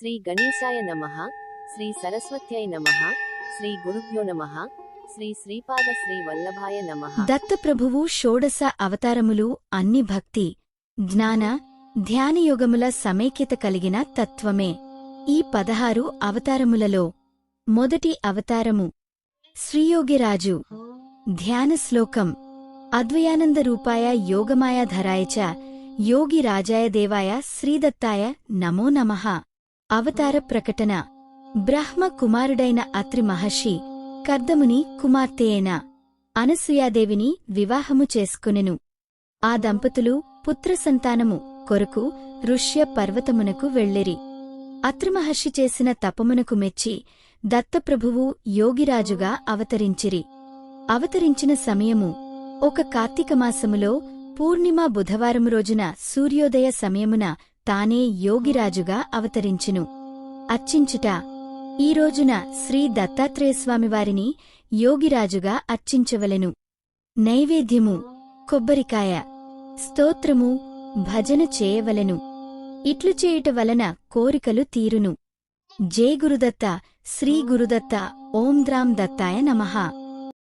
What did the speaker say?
శ్రీ గణేశాయ నమః శ్రీ సరస్వత్యై నమః శ్రీ గురుభ్యో నమః శ్రీ శ్రీపాద శ్రీ వల్లభాయ నమః. దత్తప్రభువు షోడశ అవతారములు అన్ని భక్తి జ్ఞాన ధ్యానయోగముల సమైక్యత కలిగిన తత్వమే. ఈ పదహారు అవతారములలో మొదటి అవతారము శ్రీయోగిరాజు. ధ్యాన శ్లోకం. అద్వయానంద రూపాయ యోగమాయాధరాయ చ యోగి రాజాయ దేవాయ శ్రీదత్తాయ నమో నమః. అవతార ప్రకటన. బ్రహ్మ కుమారుడైన అత్రి మహర్షి కర్దముని కుమార్తెయైన అనసూయాదేవిని వివాహము చేసుకునెను. ఆ దంపతులు పుత్రసంతానము కొరకు ఋష్య పర్వతమునకు వెళ్ళిరి. అత్రిమహర్షి చేసిన తపమునకు మెచ్చి దత్తప్రభువు యోగిరాజుగా అవతరించిరి. అవతరించిన సమయము ఒక కార్తీకమాసములో పూర్ణిమ బుధవారము రోజున సూర్యోదయ సమయమున తానే యోగిరాజుగా అవతరించును. అర్చించుట. ఈ రోజున శ్రీ దత్తాత్రేయస్వామివారిని యోగిరాజుగా అర్చించవలెను. నైవేద్యము కొబ్బరికాయ. స్తోత్రము భజన చేయవలెను. ఇట్లు చేయుట వలన కోరికలు తీరును. జే గురుదత్త శ్రీ గురుదత్త ఓం ద్రాం దత్తాయ నమః.